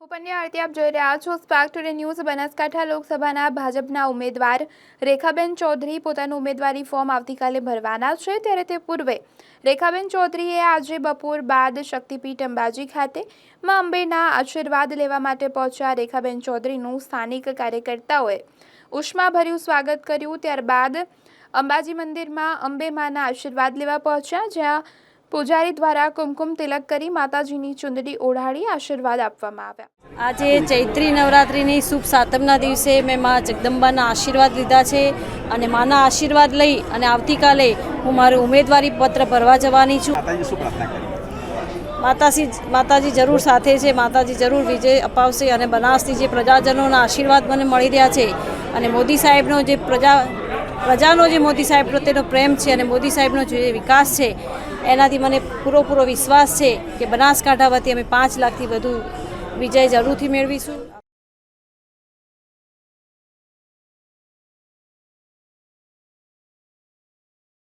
હું પંડ્યા આરતી, આપ જોઈ રહ્યા છો સ્પાર્ક ટુડે ન્યૂઝ બનાસકાંઠા લોકસભાના ભાજપના ઉમેદવાર રેખાબેન ચૌધરી પોતાનું ઉમેદવારી ફોર્મ આવતીકાલે ભરવાના છે. ત્યારે તે પૂર્વે રેખાબેન ચૌધરીએ આજે બપોર બાદ શક્તિપીઠ અંબાજી ખાતે માં અંબેના આશીર્વાદ લેવા માટે પહોંચ્યા રેખાબેન ચૌધરીનું સ્થાનિક કાર્યકર્તાઓએ ઉષ્માભર્યું સ્વાગત કર્યું. ત્યારબાદ અંબાજી મંદિરમાં અંબે માના આશીર્વાદ લેવા પહોંચ્યા, જ્યાં પૂજારી દ્વારા કુમકુમ તિલક કરી માતાજીની ચુંદડી ઓઢાડી આશીર્વાદ આપવામાં આવ્યા. આજે ચૈત્રી નવરાત્રિની શુભ સાતમના દિવસે મેં મા જગદંબાના આશીર્વાદ લીધા છે અને માના આશીર્વાદ લઈ અને આવતીકાલે હું મારું ઉમેદવારી પત્ર ભરવા જવાની છું. માતાજી માતાજી માતાજી જરૂર સાથે છે. માતાજી જરૂર વિજય અપાવશે અને બનાસની જે પ્રજાજનોના આશીર્વાદ મને મળી રહ્યા છે અને મોદી સાહેબનો જે પ્રજા પ્રજાનો જે મોદી સાહેબ પ્રત્યેનો પ્રેમ છે અને મોદી સાહેબનો જે વિકાસ છે, એનાથી મને પૂરો વિશ્વાસ છે કે બનાસકાંઠા વતી અમે પાંચ લાખથી વધુ વિજય જરૂરથી મેળવીશું.